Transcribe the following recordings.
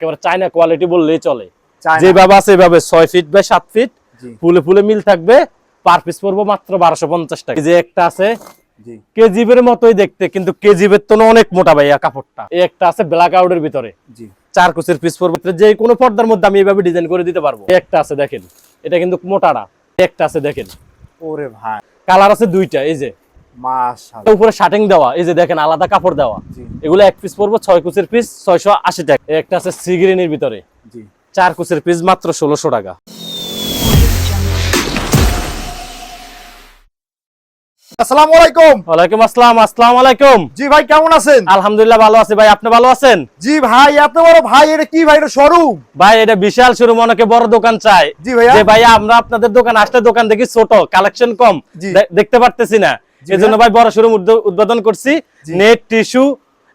একেবারে China quality বললেই চলে। যেভাবে আছে এভাবে ছয় ফিট বাই সাত ফিট ফুলে ফুলে মিল থাকবে। পার পিস পড়ব মাত্র বারোশো পঞ্চাশ টাকা। যে একটা আছে কেজিবের মতোই দেখতে কিন্তু কেজিবের তো অনেক মোটা ভাইয়া কাপড়টা। এই একটা আছে ব্ল্যাক আউটের ভিতরে। চার কুচের পিস পড়বে যে কোনো পর্দার মধ্যে আমি এইভাবে ডিজাইন করে দিতে পারব। একটা আছে দেখেন এটা কিন্তু মোটাটা একটা আছে দেখেন। ওরে ভাই। কালার আছে দুইটা এই যে। মাশাআল্লাহ। উপরে শার্টিং দেওয়া এই যে দেখেন আলাদা কাপড় দেওয়া। জি। এগুলো এক পিস পড়ব ছয় কুচের পিস ছয়শো আশি টাকা। একটা আছে সিগ্রিনের ভিতরে। জি। চার কুচের পিস মাত্র ষোলোশো টাকা। আসসালামু আলাইকুম। ওয়ালাইকুম আসসালাম আসসালাম আলাইকুম। জি ভাই কেমন আছেন? আলহামদুলিল্লাহ ভালো আছি ভাই আপনি ভালো আছেন? জি ভাই এত বড় ভাই এটা কি ভাই এটা শোরুম ভাই এটা বিশাল শুরু অনেকে বড় দোকান চাই জি ভাইয়া। যে ভাই আমরা আপনাদের দোকান আসলে দোকান দেখি ছোট কালেকশন কম। দেখতে পারতেছি না। এজন্য ভাই বড় শোরুম উদ্বোধন করছি। নেট টিস্যু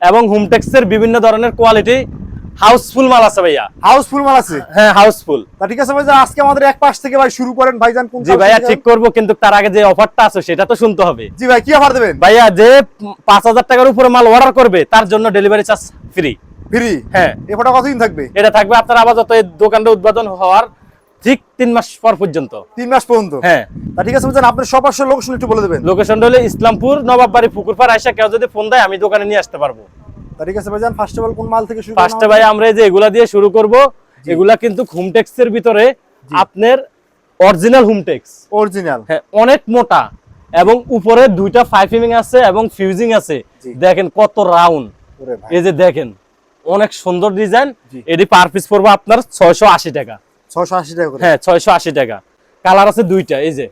এবং হোমটেক্স এর বিভিন্ন ধরনের কোয়ালিটি হাউসফুল মাল আছে ভাইয়া। হাউসফুল মাল আছে? হ্যাঁ হাউসফুল তা ঠিক আছে ভাই আজকে আমাদের এক পাশ থেকে ভাই শুরু করেন ভাইজান কোন জি ভাইয়া ঠিক করব কিন্তু তার আগে যে অফারটা আছে সেটা তো শুনতে হবে। জি ভাই কি অফার দেবেন? ভাইয়া যে পাঁচ হাজার টাকার উপরে মাল অর্ডার করবে তার জন্য ডেলিভারি চার্জ ফ্রি ফ্রি হ্যাঁ। এই ফটো কতদিন থাকবে? এটা থাকবে আপনার আপাতত এই দোকানটা উদ্বোধন হওয়ার ঠিক তিন মাস পর পর্যন্ত। তিন মাস পর্যন্ত? হ্যাঁ। তা ঠিক আছে ভাইজান আপনার সব আসলে লোকেশন একটু বলে দেবেন। লোকেশনটা হলো ইসলামপুর নবাববাড়ি পুকুরপাড় আইসা কেউ যদি ফোন দেয় আমি দোকানে নিয়ে আসতে পারব। তা ঠিক আছে ভাইজান ফার্স্ট অফ অল কোন মাল থেকে শুরু ফার্স্টে ভাই আমরা এই যে এগুলা দিয়ে শুরু করব এগুলা কিন্তু হোমটেক্স এর ভিতরে আপনার অরিজিনাল হোমটেক্স অরিজিনাল হ্যাঁ অনেক মোটা এবং উপরে দুইটা ফাইফিং আছে এবং ফিউজিং আছে। দেখেন কত রাউন্ড এই যে দেখেন অনেক সুন্দর ডিজাইন। এটি পার পিস পড়বে আপনার ছয়শো আশি টাকা 680 টাকা হ্যাঁ ছয়শো আশি টাকা। কালার আছে দুইটা এই যে।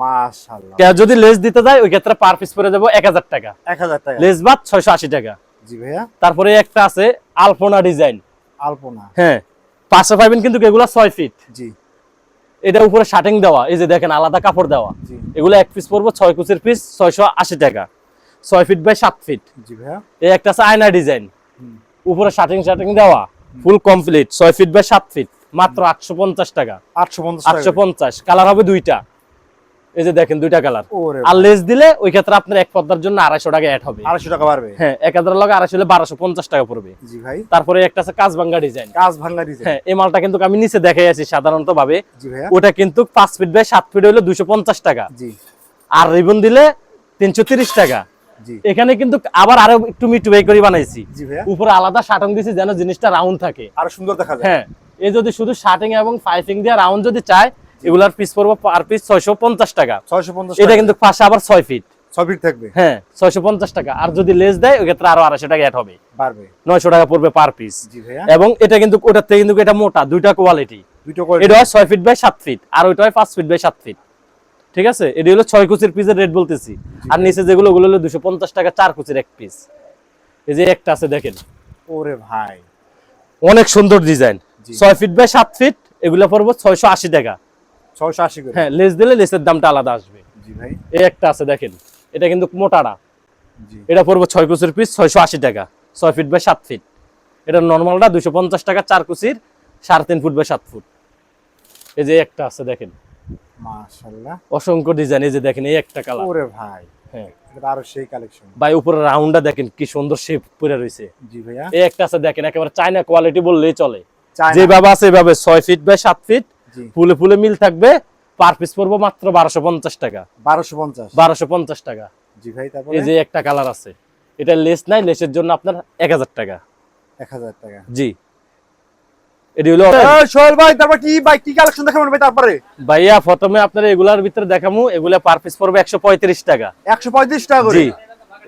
মাশাআল্লাহ। যদি লেস দিতে যায় ওই ক্ষেত্রে পার পিস পরে যাব এক হাজার টাকা। 1000 টাকা। লেস বাদ ছয়শো আশি টাকা। জি ভাইয়া। তারপরে একটা আছে আলপনা ডিজাইন। আলপনা। হ্যাঁ পাঁচশো পাইবেন কিন্তু এগুলা ছয় ফিট জি। এটা উপরে শার্টিং দেওয়া এই যে দেখেন আলাদা কাপড় দেওয়া। এগুলো এক পিস পড়ব ছয় কুচের পিস ছয়শো আশি টাকা। ছয় ফিট বাই সাত ফিট জি ভাইয়া। এই একটা আছে আয়না ডিজাইন। উপরে শার্টিং শার্টিং দেওয়া ফুল কমপ্লিট ছয় ফিট বাই সাত ফিট মাত্র আটশো পঞ্চাশ টাকা। 850 আটশো পঞ্চাশ কালার হবে দুইটা। এই যে দেখেন দুইটা কালার আর লেস দিলে ওই ক্ষেত্রে আপনার এক পদ্মার জন্য আড়াইশো টাকা অ্যাড হবে। 250 টাকা বাড়বে। হ্যাঁ এক হাজার লগে আড়াইশো হলে বারোশো পঞ্চাশ টাকা পড়বে। জি ভাই। তারপরে একটা আছে কাজবাঙ্গা ডিজাইন কাজ ভাঙা ডিজাইন হ্যাঁ এই মালটা কিন্তু আমি নিচে দেখাই আছি সাধারণত ভাবে ওটা কিন্তু পাঁচ ফিট বাই সাত ফিট হলে দুশো পঞ্চাশ টাকা। জি। আর রিবন দিলে তিনশো তিরিশ টাকা। এখানে কিন্তু আবার আরও একটু মিটু বাই করে বানাইছি। উপরে আলাদা শাটং দিছি যেন জিনিসটা রাউন্ড থাকে। আরও সুন্দর দেখা যায়। হ্যাঁ এই যদি শুধু শার্টিং এবং পাইপিং দিয়ে রাউন্ড যদি চায় এগুলার পিস পড়ব পার পিস ছয়শো পঞ্চাশ টাকা। 650 এটা কিন্তু পাশে আবার ছয় ফিট 6 ফিট থাকবে? হ্যাঁ ছয়শো পঞ্চাশ টাকা। আর যদি লেস দেয় ওই ক্ষেত্রে আরও আড়াইশো টাকা অ্যাড হবে। বাড়বে। নয়শো টাকা পড়বে পার পিস এবং এটা কিন্তু ওটার থেকে কিন্তু এটা মোটা দুইটা কোয়ালিটি এটা হয় ছয় ফিট বাই সাত ফিট আর ওইটা হয় পাঁচ ফিট বাই সাত ফিট ঠিক আছে? এটি হলো ছয় কুচির পিসের রেট বলতেছি। আর নিচে যেগুলো ওগুলো হলো দুশো পঞ্চাশ টাকা চার কুচির এক পিস এই যে একটা আছে দেখেন। ওরে ভাই। অনেক সুন্দর ডিজাইন। ছয় ফিট বাই সাত ফিট এগুলো পড়ব ছয়শো আশি টাকা। 680 করে। হ্যাঁ লেস দিলে লেসের দামটা আলাদা আসবে। জি ভাই। এই একটা আছে দেখেন। এটা কিন্তু মোটাটা জি। এটা পড়ব ছয় কুচির পিস ছয়শো আশি টাকা। ছয় ফিট বাই সাত ফিট। এটা নর্মালটা দুশো পঞ্চাশ টাকা চার কুচির সাড়ে তিন ফুট বাই সাত ফুট। এই যে একটা আছে দেখেন। মাশাআল্লাহ। অসংখ্য ডিজাইন এই যে দেখেন এই একটা কালার। ওরে ভাই। হ্যাঁ। এটা আরও সেই কালেকশন। ভাই উপরে রাউন্ডটা দেখেন কি সুন্দর শেপ পরে রয়েছে। জি ভাইয়া। এই একটা আছে দেখেন একেবারে চায়না কোয়ালিটি বললেই চলে। যেভাবে আছে এভাবে ছয় ফিট বাই সাত ফিট ফুলে ফুলে মিল থাকবে পার পিস পড়ব মাত্র বারোশো পঞ্চাশ টাকা। 1250 বারোশো পঞ্চাশ টাকা। জি ভাই এই যে একটা কালার আছে। এটা লেস নাই লেসের জন্য আপনার এক হাজার টাকা। 1000 টাকা। জি। এটি হলো সোহেল ভাই তারপর কি ভাই কি কালেকশন দেখাবেন ভাই তারপরে? ভাইয়া প্রথমে আপনার এগুলার ভিতরে দেখামু এগুলা পার পিস পড়বে একশো পঁয়ত্রিশ টাকা। 135 টাকা করে। জি।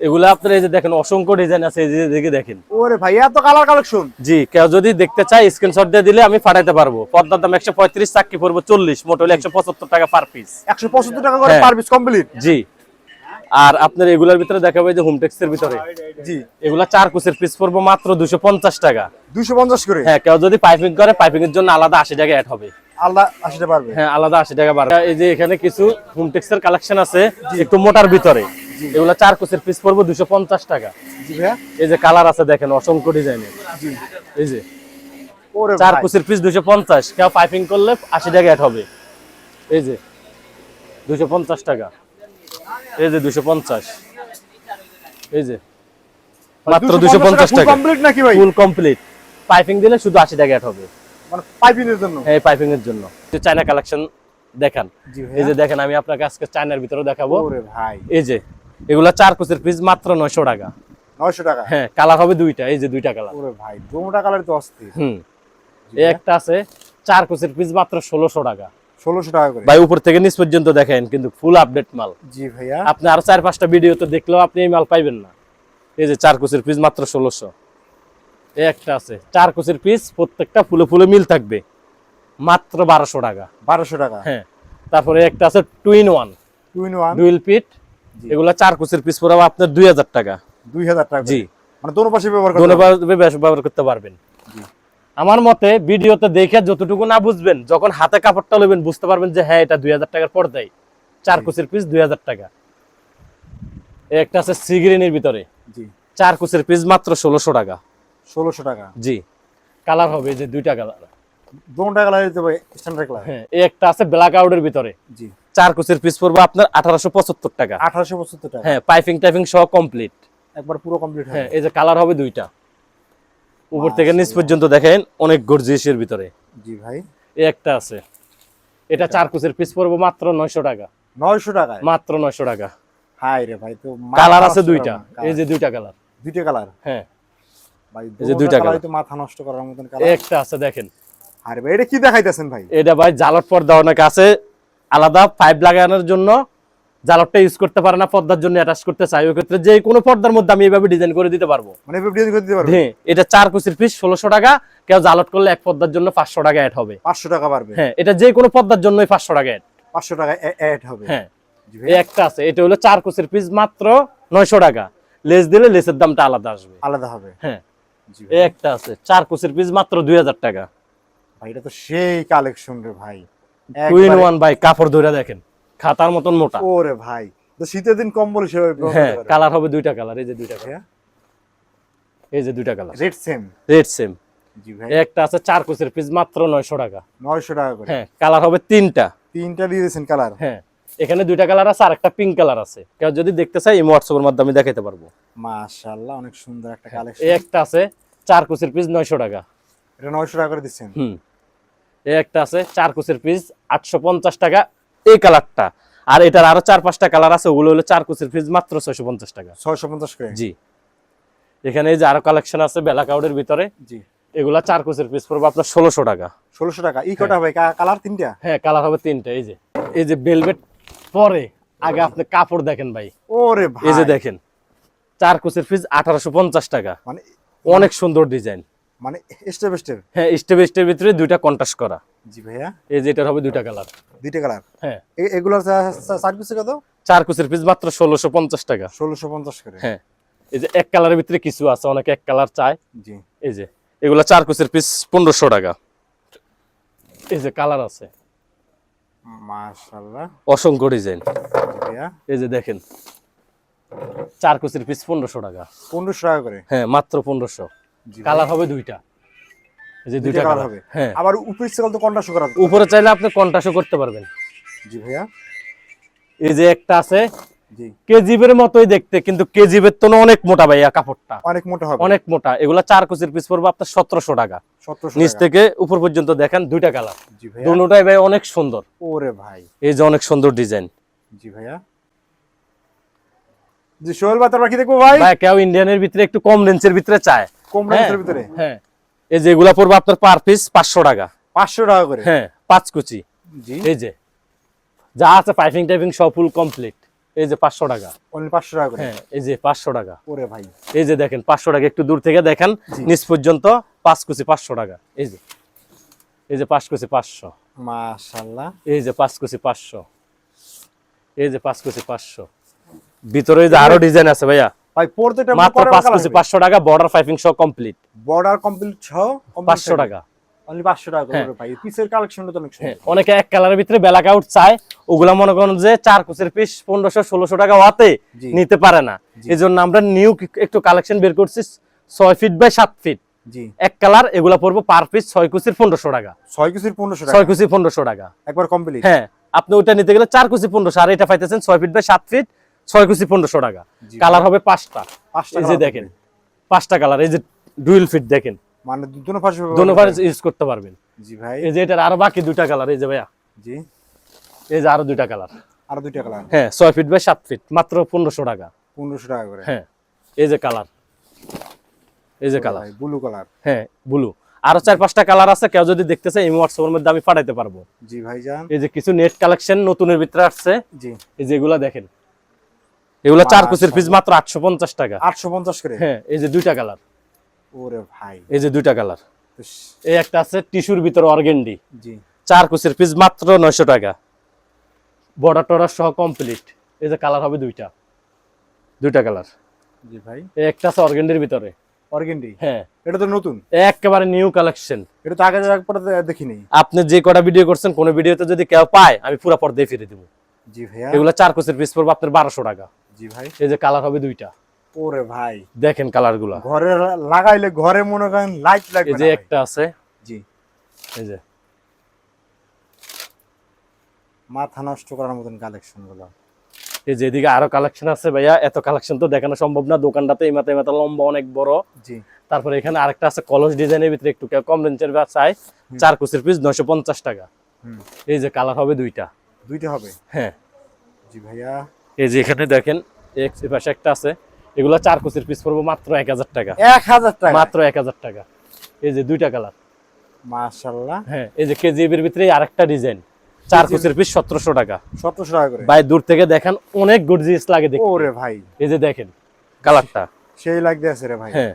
এগুলা আপনার এই যে দেখেন অসংখ্য ডিজাইন আছে এই দেখে দেখেন। ওরে ভাই এত কালার কালেকশন জি কেউ যদি দেখতে চায় স্ক্রিনশট দিয়ে দিলে আমি পাঠাইতে পারব। পদ্মার দাম একশো পঁয়ত্রিশ চাকরি পড়ব চল্লিশ মোট হলে একশো পঁচাত্তর টাকা পার পিস 175 টাকা করে। পার পিস কমপ্লিট জি। আর আপনার এগুলার ভিতরে দেখাবে যে হোমটেক্স এর ভিতরে। জি। এগুলা চার কুচের পিস পড়ব মাত্র দুশো পঞ্চাশ টাকা। 250 করে? হ্যাঁ কেউ যদি পাইপিং করে পাইপিং এর জন্য আলাদা আশি টাকা অ্যাড হবে। আলাদা 80 টাকা পারবে হ্যাঁ আলাদা আশি টাকা বাড়বে। এই যে এখানে কিছু হোমটেক্স এর কালেকশন আছে একটু মোটার ভিতরে। এগুলা চার কোচের পিস পড়ব দুশো পঞ্চাশ টাকা। এই যে কালার আছে দেখেন অসংখ্য ডিজাইনের এই যে চার কুচির পিস দুশো পঞ্চাশ কেউ পাইপিং করলে আশি টাকা অ্যাড হবে। এই যে দুশো পঞ্চাশ টাকা। এই যে দুশো পঞ্চাশ। এই যে মাত্র দুশো পঞ্চাশ টাকা কমপ্লিট নাকি ভাই? ফুল কমপ্লিট পাইপিং দিলে শুধু আশি টাকা অ্যাড হবে। মানে পাইপিং এর জন্য? এই পাইপিং এর জন্য। চায়না কালেকশন দেখান। এই যে দেখেন আমি আপনাকে আজকে চায়নার ভিতরে দেখাবো। ভাই। এই যে এগুলা চার কুচের পিস মাত্র নয়শো টাকা। 900 টাকা? হ্যাঁ কালার হবে দুইটা এই যে দুইটা কালার ওরে ভাই দোনোটা কালার তো অস্থির। হুম এই একটা আছে চার কুচের পিস মাত্র ষোলোশো টাকা। 1600 টাকা করে। ভাই উপর থেকে নিচ পর্যন্ত দেখেন কিন্তু ফুল আপডেট মাল। জি ভাইয়া। আপনি আরও চার পাঁচটা ভিডিও তো দেখলেও আপনি এই মাল পাইবেন না। এই যে চার কুচের পিস মাত্র ষোলোশো। এই একটা আছে চার কুচের পিস প্রত্যেকটা ফুলে ফুলে মিল থাকবে। মাত্র বারোশো টাকা। 1200 টাকা। হ্যাঁ তারপরে একটা আছে twin one two in one dual pit. এগুলা চার কুচের পিস পড়াবো আপনার দুই হাজার টাকা। 2000 টাকা জি। মানে দোনো পাশে ব্যবহার দোনো। ব্যবহার করতে পারবেন। আমার মতে ভিডিওতে দেখে যতটুকু না বুঝবেন যখন হাতে কাপড়টা নেবেন বুঝতে পারবেন যে হ্যাঁ এটা দুই হাজার টাকার পর্দায় চার। কুচের পিস দুই হাজার টাকা। একটা আছে সিগ্রিনের ভিতরে। জি। চার কুচের পিস মাত্র ষোলোশো টাকা। ষোলোশো টাকা। জি। কালার হবে যে দুইটা কালার দোনোটা কালার দিতে হবে স্ট্যান্ডার্ড কালার হ্যাঁ এই একটা আছে ব্ল্যাক আউটের ভিতরে। জি। চার কুচের পিস পড়ব আপনার আঠারোশো পঁচাত্তর টাকা। 1875 টাকা? হ্যাঁ পাইপিং টাইপিং সহ কমপ্লিট একবার পুরো কমপ্লিট হ্যাঁ এই যে কালার হবে দুইটা। উপর থেকে নিচ পর্যন্ত দেখেন অনেক গর্জিয়াসের ভিতরে। জি ভাই। এই একটা আছে। এটা চার কুচের পিস পড়ব মাত্র নয়শো টাকা। নয়শো টাকা মাত্র নয়শো টাকা। হাই রে ভাই তো কালার আছে দুইটা। এই যে দুইটা কালার দুইটা কালার হ্যাঁ। ভাই এই যে দুইটা দুইটা কালার তো মাথা নষ্ট করার মতন কালার একটা আছে দেখেন। আরে ভাই এটা কি দেখাইতেছেন ভাই? এটা ভাই জালট পর্দা অনেক আছে। আলাদা পাইপ লাগানোর জন্য জালটটা ইউজ করতে পারে না পর্দার জন্য অ্যাটাচ করতে চাই ওই ক্ষেত্রে যে কোনো পর্দার মধ্যে আমি এইভাবে ডিজাইন করে দিতে পারব। মানে এভাবে ডিজাইন করে দিতে পারবে? হ্যাঁ এটা চার কুচির পিস ষোলোশো টাকা। কেউ জালট করলে এক পর্দার জন্য পাঁচশো টাকা অ্যাড হবে। 500 টাকা পারবে হ্যাঁ এটা যে কোনো পর্দার জন্যই পাঁচশো টাকা অ্যাড 500 টাকা অ্যাড হবে। হ্যাঁ এই একটা আছে। এটা হলো চার কুচির পিস মাত্র নয়শো টাকা। লেস দিলে লেসের দামটা আলাদা আসবে। আলাদা হবে। হ্যাঁ জি এই একটা আছে। চার কুচির পিস মাত্র দুই হাজার টাকা। ভাই এটা তো সেই কালেকশন রে ভাই। টু ইন ওয়ান বাই কাপড় ধরে দেখেন। খাতার মতন মোটা। ওরে ভাই তো শীতের দিন কম্বল হিসেবে হ্যাঁ কালার হবে দুইটা কালার এই যে দুইটা কালার এই যে দুইটা colour rate same red same একটা আছে চার কুচির পিস মাত্র নয়শো টাকা। 900 টাকা করে। হ্যাঁ কালার হবে তিনটা। তিনটা দিয়ে দিয়েছেন কালার হ্যাঁ এখানে দুইটা কালার আছে আর একটা পিঙ্ক কালার আছে। কেউ যদি দেখতে চাই ইমো হোয়াটসঅ্যাপের মাধ্যমে দেখাতে পারব। মাশাআল্লাহ অনেক সুন্দর একটা এই কালেকশন একটা আছে চার কুচির পিস নয়শো টাকা। এটা 900 টাকা করে দিচ্ছেন। হুম। এই একটা আছে চার কুচির পিস আটশো পঞ্চাশ টাকা। এই কালারটা। আর এটার আরও চার পাঁচটা কালার আছে ওগুলো হলো চার কুচির পিস মাত্র ছয়শো পঞ্চাশ টাকা। 650 টাকা জি। এখানে এই যে আরও কালেকশন আছে বেলা কাউডের ভিতরে। জি। এগুলা চার কুচির পিস পড়বে আপনার ষোলোশো টাকা। ষোলোশো টাকা। ই কটা ভাই কালার তিনটা? হ্যাঁ কালার হবে তিনটা এই যে। এই যে বেলভেট পরে আগে আপনি কাপড় দেখেন ভাই। ওরে এই যে দেখেন চার কুচির পিস আঠারোশো পঞ্চাশ টাকা। মানে অনেক সুন্দর ডিজাইন মানে স্টেপ স্টেপ হ্যাঁ স্টেপ স্টেপ ভিতরে দুইটা কন্টাস্ট করা। জি ভাইয়া। এই যে এটার হবে দুইটা কালার দুইটা কালার হ্যাঁ। এগুলোর চার পিসে কত? চার কুচির পিস মাত্র ষোলোশো পঞ্চাশ টাকা। 1650 করে। হ্যাঁ। এই যে এক কালারের ভিতরে কিছু আছে অনেকে এক কালার চায়। জি। এই যে এগুলা চার কুচির পিস পনেরোশো টাকা। এই যে কালার আছে। মাশাআল্লাহ। অসংখ্য ডিজাইন এই যে দেখেন। চার কুচির পিস পনেরোশো টাকা। 1500 টাকা করে। হ্যাঁ মাত্র পনেরোশো। কালার হবে দুইটা। যে দুইটা কালার হবে। হ্যাঁ। আবার উপরে সকল তো কন্টাসও করা। উপরে চাইলে আপনি কন্টাসও করতে পারবেন। জি ভাইয়া। এই যে একটা আছে জি। কেজিবের মতোই দেখতে কিন্তু কেজিবের তো অনেক মোটা ভাইয়া কাপড়টা। অনেক মোটা হবে। অনেক মোটা। এগুলা চার কুচির পিস পড়বে আপনার সতেরোশো টাকা। 1700 নিচ থেকে উপর পর্যন্ত দেখেন দুইটা কালার। জি ভাইয়া। দুটাই ভাই অনেক সুন্দর। ওরে ভাই। এই যে অনেক সুন্দর ডিজাইন। জি ভাইয়া। জি সোহেল তারপর কি দেখব ভাই? ভাই কেউ ইন্ডিয়ানের ভিতরে একটু কম রেঞ্জের ভিতরে চায়। কম হ্যাঁ, রেঞ্জের ভিতরে? হ্যাঁ। এই যে এগুলা পড়বে আপনার পার পিস পাঁচশো টাকা। 500 টাকা করে? হ্যাঁ পাঁচ কুচি। জি। এই যে। যা আছে পাইপিং টাইপিং সব ফুল কমপ্লিট এই যে পাঁচশো টাকা। অনলি 500 টাকা করে? হ্যাঁ এই যে পাঁচশো টাকা। ওরে ভাই। এই যে দেখেন পাঁচশো টাকা একটু দূর থেকে দেখেন নিচ পর্যন্ত পাঁচ কুচি পাঁচশো টাকা। এই যে। এই যে পাঁচ কুচি পাঁচশো। মাশাআল্লাহ। এই যে পাঁচ কুচি পাঁচশো। এই যে পাঁচ কুচি পাঁচশো। ভিতরে এই যে আরও ডিজাইন আছে ভাইয়া। ভাই মাত্র পাঁচ কুচি পাঁচশো টাকা বর্ডার পাইপিং সহ কমপ্লিট বর্ডার কমপ্লিট সহ পাঁচশো টাকা। অনলি 500 টাকা করে হ্যাঁ। ভাই। পিসের কালেকশনটা তো অনেক হ্যাঁ অনেকে এক কালারের ভিতরে ব্ল্যাক আউট চায়। ওগুলা মনে করেন যে চার কুচের পিস পনেরোশো ষোলোশো টাকা ওয়াতে নিতে পারে না। জি। এই জন্য আমরা নিউ একটু কালেকশন বের করছি ছয় ফিট বাই সাত ফিট জি। এক কালার এগুলা পড়ব পার পিস ছয় কুচির পনেরোশো টাকা। 6 কেজির 1500 টাকা। ছয় কুচি পনেরোশো টাকা। একবার কমপ্লিট হ্যাঁ আপনি ওইটা নিতে গেলে চার কুচি পনেরোশো আর এটা পাইতেছেন ছয় ফিট বাই সাত ফিট ছয় কুচি পনেরোশো টাকা। কালার হবে পাঁচটা। 5 এই যে দেখেন পাঁচটা কালার এই যে ডুয়েল ফিট দেখেন। মানে দুটো পাশে দোনো পারে ইউজ করতে পারবেন। জি ভাই। এই যে এটার আরও বাকি দুইটা কালার এই যে ভাইয়া। জি। এই যে আরও দুইটা কালার। আর দুইটা কালার। হ্যাঁ ছয় ফিট বাই সাত ফিট মাত্র পনেরোশো টাকা। পনেরোশো টাকা করে। হ্যাঁ এই যে কালার। এই যে কালার। Blue colour. হ্যাঁ ব্লু। আরও চার পাঁচটা কালার আছে কেউ যদি দেখতে চায় এই হোয়াটসঅ্যাপের মধ্যে আমি পাঠাইতে পারব। জি ভাই যান এই যে কিছু নেট কালেকশন নতুনের ভিতরে আসছে। জি। এই যে এগুলা দেখেন। এগুলা চার কুচির পিস মাত্র আটশো পঞ্চাশ টাকা। আটশো পঞ্চাশ করে? হ্যাঁ এই যে দুইটা কালার ওরে ভাই। এই যে দুইটা কালার এই একটা আছে টিস্যুর ভিতরে অর্গেন্ডি জি। চার কুচির পিস মাত্র নয়শো টাকা। বর্ডার টর্ডার সহ কমপ্লিট এই যে কালার হবে দুইটা। দুইটা কালার জি ভাই। এই একটা আছে অর্গেন্ডির ভিতরে। অর্গেন্ডি হ্যাঁ। এটা তো নতুন? একেবারে নিউ কালেকশন এটা তো আগে একবার দেখিনি। আপনি যে কটা ভিডিও করছেন কোন ভিডিওতে যদি কেউ পায় আমি পুরো পর্দায় ফিরে দিব। জি ভাইয়া। এগুলো চার কুচির পিস পড়বে আপনার বারোশো টাকা। জি ভাই। এই যে কালার হবে দুইটা। ওরে ভাই। দেখেন ঘরে লাগাইলে ঘরে মনে করেন লাইট লাগবে এই যে একটা আছে। জি। এই যে। মাথা নষ্ট করার মতন এই যে এদিকে আরও কালেকশন আছে ভাইয়া। এত কালেকশন তো দেখানো সম্ভব না। দোকানটাতে এই মাথা মাথা লম্বা অনেক বড়। জি। তারপরে এখানে আরেকটা আছে কলস ডিজাইনের ভিতরে একটু কম রেঞ্জের চাই। চার কুচির পিস নয়শো পঞ্চাশ টাকা। এই যে কালার হবে দুইটা। দুইটা হবে? হ্যাঁ। জি ভাইয়া। এই যে এখানে দেখেন পাশে একটা আছে এগুলো চার কুচির পিস পড়ব মাত্র এক হাজার টাকা। এক হাজার টাকা? মাত্র এক হাজার টাকা। এই যে দুইটা কালার মাশাল্লাহ হ্যাঁ এই যে কেজিএবির ভিতরে আরেকটা ডিজাইন চার কুচির পিস সতেরোশো টাকা। সতেরোশো টাকা করে? ভাই দূর থেকে দেখেন অনেক গর্জিয়াস লাগে দেখতে। ওরে ভাই। এই যে দেখেন কালারটা সেই লাগতে আছে রে ভাই। হ্যাঁ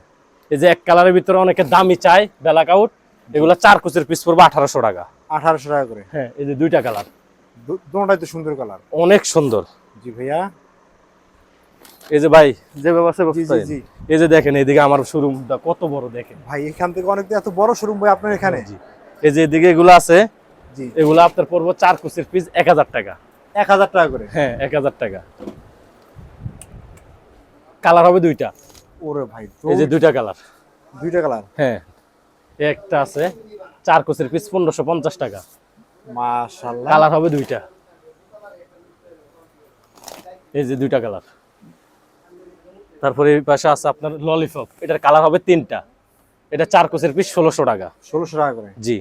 এই যে এক কালারের ভিতরে অনেকে দামি চাই ব্ল্যাক আউট এগুলো চার কুচির পিস পড়বে আঠারোশো টাকা। আঠারোশো টাকা করে। হ্যাঁ এই যে দুইটা কালার দুটাই তো সুন্দর কালার অনেক সুন্দর। জি ভাইয়া। এই যে ভাই যে ব্যবস্থা জি এই যে দেখেন এদিকে আমার শোরুমটা কত বড় দেখেন। ভাই এখান থেকে অনেক এত বড় শোরুম ভাই আপনার এখানে? জি। এই যে এদিকে এগুলো আছে জি। এগুলো আপনার পড়ব চার কুচির পিস এক হাজার টাকা। এক হাজার টাকা করে? হ্যাঁ এক হাজার টাকা। কালার হবে দুইটা। ওরে ভাই এই যে দুইটা কালার। দুইটা কালার? হ্যাঁ একটা আছে চার কুচির পিস পনেরোশো পঞ্চাশ টাকা। মাশাল্লাহ। কালার হবে দুইটা। এই যে দুইটা কালার তারপরে এই পাশে আছে আপনার ললিপপ এটার কালার হবে তিনটা। এটা চার কোচের পিস ষোলোশো টাকা। ষোলোশো টাকা করে। জি।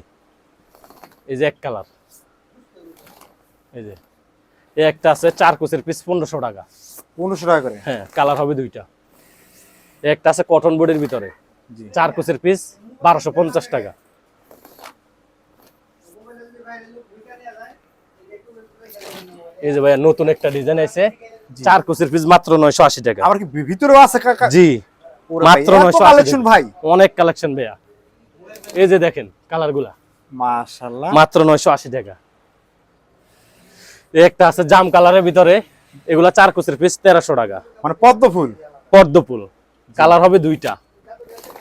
এই যে এক কালার এই যে। এই একটা আছে চার কোচের পিস পনেরোশো টাকা। পনেরোশো টাকা করে। হ্যাঁ কালার হবে দুইটা। একটা আছে কটন বোর্ডের ভিতরে। চার কোচের পিস বারোশো পঞ্চাশ টাকা। এই যে ভাইয়া নতুন একটা ডিজাইন আছে চার কোচের পিস মাত্র নয়শো আশি টাকা। আবার কি ভিতরেও আছে কাকা? জি মাত্র 980 কালেকশন ভাই। অনেক কালেকশন ভাইয়া। এই যে দেখেন কালারগুলা। মাশাল্লাহ মাত্র নয়শো আশি টাকা। একটা আছে জাম কালারের ভিতরে। এগুলা চার কোচের পিস তেরোশো টাকা। মানে পদ্ম ফুল? পদ্ম ফুল। কালার হবে দুইটা।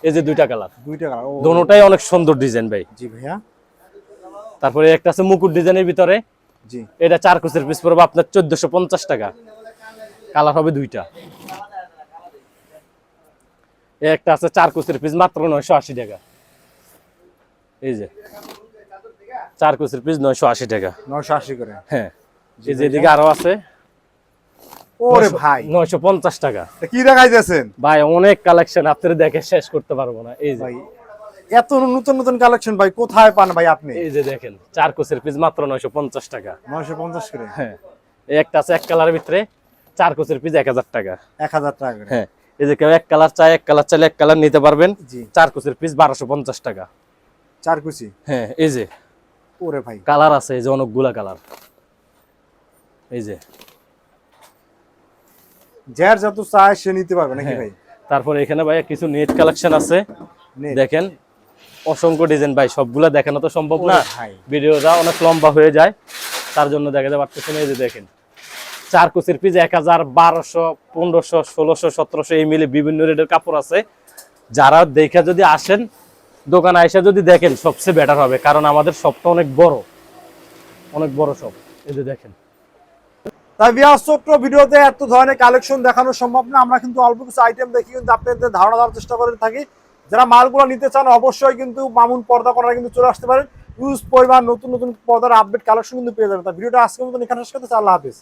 এই যে দুইটা কালার দুইটা কালার দোনোটাই অনেক সুন্দর ডিজাইন ভাই। জি ভাইয়া। তারপরে একটা আছে মুকুট ডিজাইনের ভিতরে। জি। এটা চার কোচের পিস পড়বে আপনার চোদ্দশো পঞ্চাশ টাকা। কালার হবে দুইটা। একটা আছে চার কোচের পিস মাত্র নয়শো আশি টাকা। এই যে চার কোচের পিস নয়শো আশি টাকা। নয়শো আশি করে। হ্যাঁ এই যে এদিকে আরও আছে। ওরে ভাই। নয়শো পঞ্চাশ টাকা। কি দেখাইতেছেন? ভাই অনেক কালেকশন আপনারা দেখে শেষ করতে পারব না। এই যে। ভাই এত নতুন নতুন কালেকশন ভাই কোথায় পান ভাই আপনি? এই যে দেখেন চার কোচের পিস মাত্র নয়শো পঞ্চাশ টাকা। নয়শো পঞ্চাশ করে। হ্যাঁ এই একটা আছে এক কালারের ভিতরে। চার কোচের পিস এক হাজার টাকা। এক হাজার টাকা হ্যাঁ এই যে কেউ এক কালার চাই এক কালার চাইলে এক কালার নিতে পারবেন। চার কোচের পিস বারোশো পঞ্চাশ টাকা। চার কুচি? হ্যাঁ এই যে। ওরে ভাই। কালার আছে এই যে অনেকগুলা কালার। এই যে। যার যত চায় সে নিতে পারবে নাকি হ্যাঁ। ভাই? তারপর এখানে ভাই কিছু নেট কালেকশন আছে। দেখেন অসংখ্য ডিজাইন ভাই সবগুলা দেখানো তো সম্ভব না। ভিডিওটা অনেক লম্বা হয়ে যায়। তার জন্য দেখাতে পারতেছেন এই যে দেখেন। চার কুচির পিস, এক হাজার বারোশো, পনেরোশো, ষোলোশো, সতেরোশো, এই মিলে বিভিন্ন রেটের কাপড় আছে। যারা দেখে যদি আসেন, দোকানে এসে যদি দেখেন, সবচেয়ে বেটার হবে, কারণ আমাদের শপটা অনেক বড়। অনেক বড় শপ এই যে দেখেন। তাই বিয়া ছোট্ট ভিডিওতে এত ধরনের কালেকশন দেখানো সম্ভব না, আমরা কিন্তু অল্প কিছু আইটেম দেখি কিন্তু আপনাদের ধারণা দেওয়ার চেষ্টা করে থাকি। যারা মালগুলো নিতে চান, অবশ্যই কিন্তু মামুন পর্দা করার কিন্তু চলে আসতে পারেন। ইউজ পরিমাণ নতুন নতুন পর্দার আপডেট কালেকশন কিন্তু পেয়ে যাবেন। তা ভিডিওটা আজকের মতন এখানে শেষ করতে আল্লাহ হাফিজ।